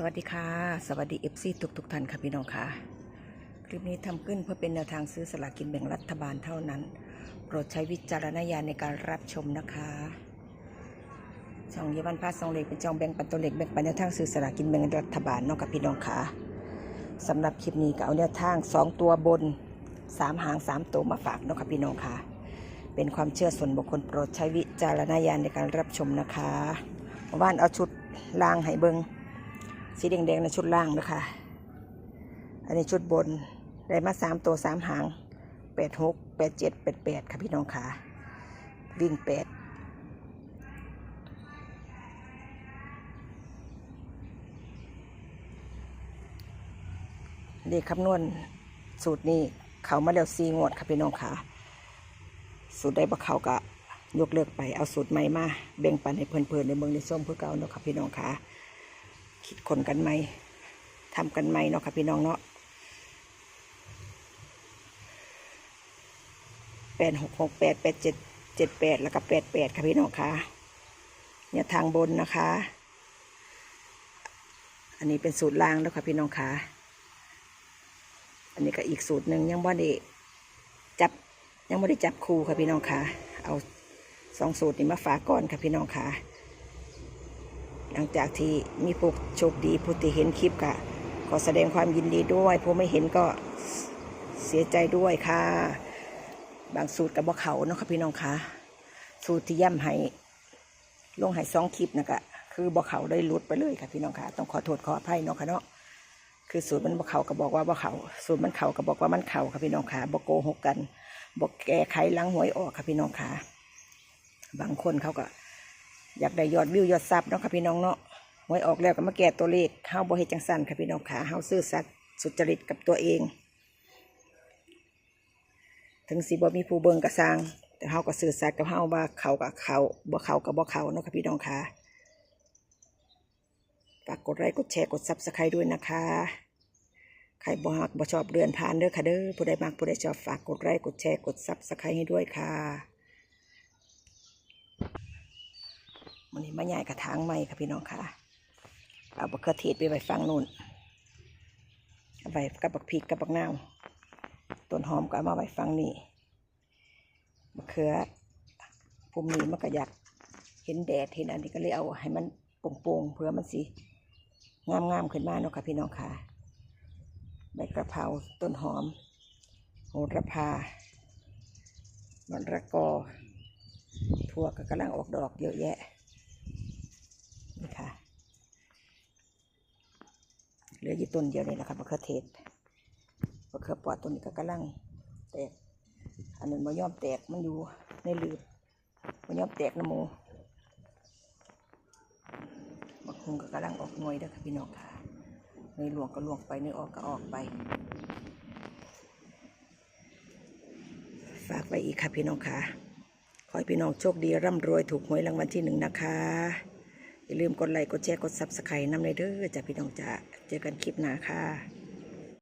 สวัสดีค่ะ สวัสดีเอฟซีทุกทุกท่านค่ะพี่น้องค่ะ คลิปนี้ทำขึ้นเพื่อเป็นแนวทางซื้อสลากกินแบ่งรัฐบาลเท่านั้น โปรดใช้วิจารณญาณในการรับชมนะคะช่องเยาวันพาสองเล็กเป็นช่องแบ่งปันตัวเล็กแบ่งปันแนวทางซื้อสลากกินแบ่งรัฐบาลนาะกับพี่น้องค่ะสำหรับคลิปนี้ก็เอาแนวทางสองตัวบนสามหางสามตัวมาฝากนาะกับพี่น้องค่ะ เป็นความเชื่อส่วนบุคคลโปรดใช้วิจารณญาณในการรับชมนะคะเมื่อวานเอาชุดล่างให้เบิง สีแดงๆในชุดล่างนะคะ อันนี้ชุดบน ได้มาสามตัวสามหางแปดหกแปดเจ็ดแปดแปดค่ะพี่น้องค่ะ วิ่งแปดเลขคำนวณสูตรนี้เขามาแล้วซีงวดค่ะพี่น้องค่ะ สูตรได้บ่เขาก็ยกเลิกไปเอาสูตรใหม่มาแบ่งปันให้เพื่อนๆในเมืองในส้มเพื่อเก่าเนาะค่ะพี่น้องค่ะ คิดคนกันไหมทำกันไหมเนาะค่ะพี่น้องเนาะแปดหกหกแปดแปดเจ็ดเจ็ดแปดแล้วก็แปดแปดค่ะพี่น้องค่ะเนี่ยทางบนนะคะ อันนี้เป็นสูตรล่างแล้วค่ะพี่น้องค่ะอันนี้ก็อีกสูตรหนึ่งยังว่าได้จับยังไม่ได้จับคู่ค่ะพี่น้องค่ะเอาสองสูตรนี้มาฝากก่อนค่ะพี่น้องค่ะ หลังจากที่มีผู้โชคดีผู้ที่เห็นคลิปก็ขอแสดงความยินดีด้วยผู้ไม่เห็นก็เสียใจด้วยค่ะ บางสูตรกับบ่เขาเนาะค่ะพี่น้องค่ะ สูตรที่ย่ำให้ลงให้สองคลิปนะกะคือบ่เขาได้ลุดไปเลยค่ะพี่น้องค่ะ ต้องขอโทษขออภัยเนาะค่ะเนาะคือสูตรมันบ่เขาก็บอกว่าบ่เขาสูตรมันเขาก็บอกว่ามันเขาค่ะพี่น้องค่ะบ่โกหกกันบ่แก้ไขหลังหวยออกค่ะพี่น้องค่ะ บางคนเขาก็ อยากได้ยอดวิวยอดซับเนาะค่ะพี่น้องเนาะหวยออกแล้วก็มาแก้ตัวเลขเฮาบ่เฮ็ดจังซั่นค่ะพี่น้องค่ะเฮาซื่อสัตย์สุจริตกับตัวเอง ถึงสิบ่มีผู้เบิ่งก็สร้างแต่เฮาก็ซื่อสัตย์กับเฮาว่าเขากับเขาบ่เขากับบ่เขาเนาะค่ะพี่น้องค่ะฝากกดไลค์กดแชร์กด Subscribe ด้วยนะคะใครบ่ฮักบ่ชอบเดือนผ่านเด้อค่ะเด้อผู้ใดมักผู้ใดชอบฝากกดไลค์กดแชร์กด Subscribe ให้ด้วยค่ะ มันนี้มาใหญ่กระถางใหม่ค่ะพี่น้องค่ะเอาบักเขือเทศไปไว้ฟังนู่นเอาไว้กับบักพริกกับบักนาวต้นหอมก็เอามาไว้ฟังนี่บักเขือภูมินี้มันก็อยากเห็นแดดเห็นอันนี้ก็เลยเอาให้มันโป่งๆเพื่อมันสิงามๆขึ้นมาเนาะค่ะพี่น้องค่ะใบกระเพราต้นหอมโหระพามะระกอทั่วก็กำลังออกดอกเยอะแยะ นี่ค่ะ เหลืออยู่ต้นเดียวนี่แหละค่ะมะเขือเทศมะเขือปอดต้นนี้ก็กำลังแตก อันนั้นมะย่อมแตกมันอยู่ในหลืบมะย่อมแตกนะโมบักฮุงก็กำลังออกหน่วยเด้อค่ะพี่น้องค่ะหน่วยหลวงก็หลวงไปหน่วยออกก็ออกไปฝากไปอีกค่ะพี่น้องค่ะ ขอให้พี่น้องโชคดีร่ำรวยถูกหวยรางวัลที่หนึ่งนะคะ อย่าลืมกดไลค์กดแชร์กดซับสไครต์น้ำในเด้อจ้ะพี่น้องจ้ะเจอกันคลิปหน้าค่ะ